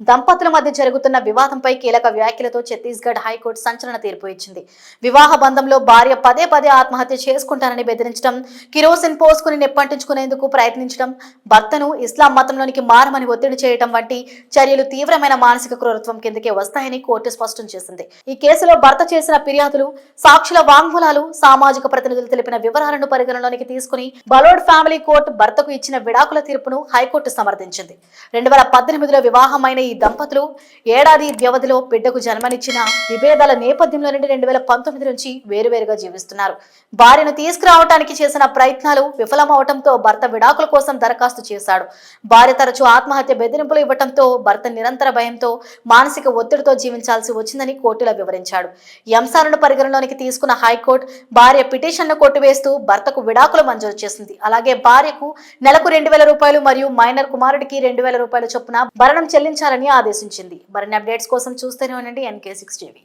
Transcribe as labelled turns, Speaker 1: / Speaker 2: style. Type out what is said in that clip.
Speaker 1: దంపతుల మధ్య జరుగుతున్న వివాదంపై కీలక వ్యాఖ్యలతో ఛత్తీస్గఢ్ హైకోర్టు సంచలన తీర్పు ఇచ్చింది. వివాహ బంధంలో భార్య పదే పదే ఆత్మహత్య చేసుకుంటానని బెదిరించడం కిరోసిన్ పోసుకుని నిప్పంటించుకునేందుకు ప్రయత్నించడం భర్తను ఇస్లాం మతంలోనికి మారమని ఒత్తిడి చేయడం వంటి చర్యలు తీవ్రమైన మానసిక క్రూరత్వం కిందకే వస్తాయని కోర్టు స్పష్టం చేసింది. ఈ కేసులో భర్త చేసిన ఫిర్యాదులు సాక్షుల వాంగ్మూలాలు సామాజిక ప్రతినిధులు తెలిపిన వివరాలను పరిగణలోనికి తీసుకుని బలోడ్ ఫ్యామిలీ కోర్టు భర్తకు ఇచ్చిన విడాకుల తీర్పును హైకోర్టు సమర్థించింది. రెండు వేల పద్దెనిమిదిలో వివాహమైన ఈ దంపతులు ఏడాది వ్యవధిలో బిడ్డకు జన్మనిచ్చిన విభేదాల నేపథ్యంలో నుండి రెండు వేల పంతొమ్మిది నుంచి వేరువేరుగా జీవిస్తున్నారు. భార్యను తీసుకురావడానికి చేసిన ప్రయత్నాలు విఫలమవటంతో భర్త విడాకుల కోసం దరఖాస్తు చేశాడు. భార్య తరచూ ఆత్మహత్య బెదిరింపులు ఇవ్వటంతో భర్త నిరంతర భయంతో మానసిక ఒత్తిడితో జీవించాల్సి వచ్చిందని కోర్టులో వివరించాడు. అంశాలను పరిగణలోనికి తీసుకున్న హైకోర్టు భార్య పిటిషన్ను కొట్టివేస్తూ భర్తకు విడాకులు మంజూరు చేసింది. అలాగే భార్యకు నెలకు రెండు వేల రూపాయలు మరియు మైనర్ కుమారుడికి రెండు వేల రూపాయల చొప్పున భరణం చెల్లించాలని ఆదేశించింది. మరిన్ని అప్డేట్స్ కోసం చూస్తూనే ఉండండి ఎన్కే సిక్స్ టీవీ.